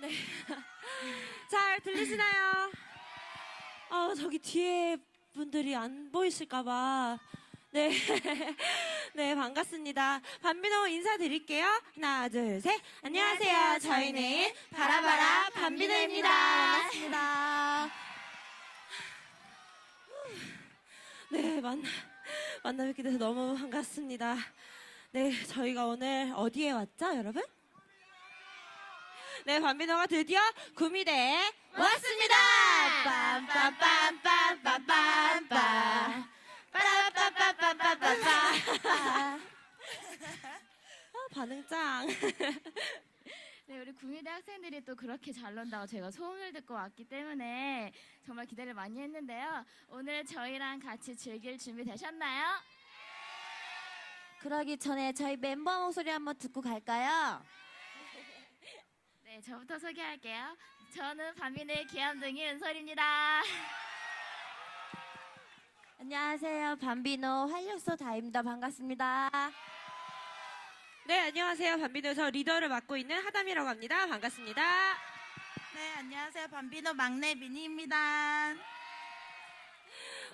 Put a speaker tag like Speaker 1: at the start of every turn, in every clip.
Speaker 1: 네. 잘 들리시나요? 아, 저기 뒤에 분들이 안 보이실까봐. 네. 네, 반갑습니다. 반비노 인사드릴게요. 하나, 둘, 셋. 안녕하세요. 저희는 바라바라 반비노입니다.
Speaker 2: 반갑습니다.
Speaker 1: 네, 만나, 만나 뵙게 돼서 너무 반갑습니다. 네, 저희가 오늘 어디에 왔죠, 여러분? 네, 반비노가 드디어 구미대에 왔습니다! 빰빰빰빰빰빰빰. 빠라빠빠빠빠빠빠. 아, 반응 짱.
Speaker 2: 네, 우리 구미대 학생들이 또 그렇게 잘 논다고 제가 소문을 듣고 왔기 때문에 정말 기대를 많이 했는데요. 오늘 저희랑 같이 즐길 준비 되셨나요?
Speaker 3: 그러기 전에 저희 멤버 목소리 한번 듣고 갈까요?
Speaker 2: 네, 저부터 소개할게요. 저는 반민의 귀염둥이 은솔입니다.
Speaker 3: 안녕하세요. 밤비노 활력소 다입니다. 반갑습니다.
Speaker 1: 네, 안녕하세요. 반비노에서 리더를 맡고 있는 하담이라고 합니다. 반갑습니다.
Speaker 4: 네, 안녕하세요. 밤비노 막내 미니입니다.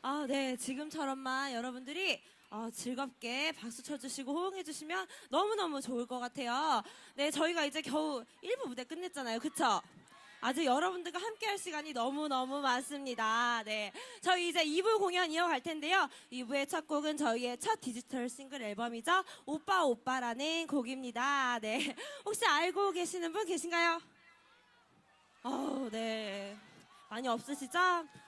Speaker 1: 아, 네. 지금처럼만 여러분들이 어, 즐겁게 박수 쳐주시고 호응해주시면 너무너무 좋을 것 같아요. 네, 저희가 이제 겨우 1부 무대 끝냈잖아요. 그쵸? 아직 여러분들과 함께 할 시간이 너무너무 많습니다. 네. 저희 이제 2부 공연 이어갈 텐데요. 2부의 첫 곡은 저희의 첫 디지털 싱글 앨범이죠. 오빠 오빠라는 곡입니다. 네. 혹시 알고 계시는 분 계신가요? 어, 네. 많이 없으시죠?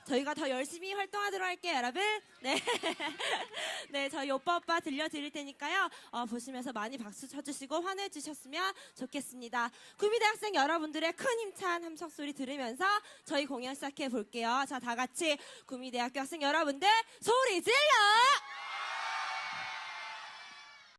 Speaker 1: 저희가 더 열심히 활동하도록 할게요, 여러분. 네. 네, 저희 오빠 오빠 들려드릴 테니까요. 어, 보시면서 많이 박수 쳐주시고 환호해주셨으면 좋겠습니다. 구미대 학생 여러분들의 큰 힘찬 함성 소리 들으면서 저희 공연 시작해 볼게요. 자, 다 같이 구미대학교 학생 여러분들 소리 질러!